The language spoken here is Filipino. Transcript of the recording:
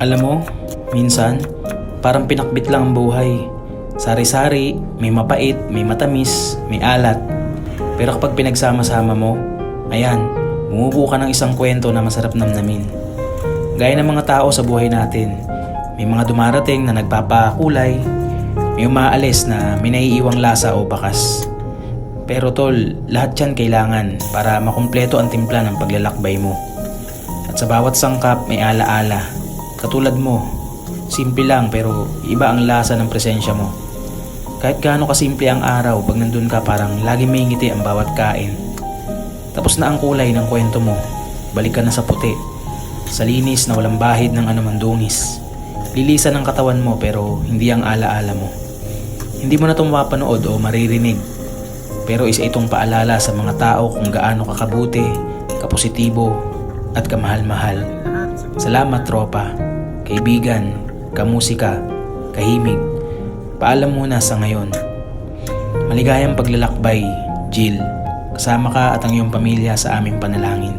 Alam mo, minsan, parang pinakbit lang ang buhay. Sari-sari, may mapait, may matamis, may alat. Pero kapag pinagsama-sama mo, ayan, bumubuo ka ng isang kwento na masarap namnamin. Gaya ng mga tao sa buhay natin, may mga dumarating na nagpapakulay, may umaalis na may naiiwang lasa o bakas. Pero tol, lahat yan kailangan para makumpleto ang timpla ng paglalakbay mo. At sa bawat sangkap may alaala. Katulad mo, simple lang pero iba ang lasa ng presensya mo. Kahit gaano kasimple ang araw, pag nandun ka parang lagi may ngiti ang bawat kain. Tapos na ang kulay ng kwento mo, balik ka na sa puti. Sa linis na walang bahid ng anumang dungis. Lilisan ang katawan mo pero hindi ang alaala mo. Hindi mo na ito mapapanood o maririnig. Pero isa itong paalala sa mga tao kung gaano kakabuti, kapositibo, at kamahal-mahal. Salamat tropa, kaibigan, kamusika, kahimig. Paalam muna sa ngayon. Maligayang paglalakbay, Jill. Kasama ka at ang iyong pamilya sa aming panalangin.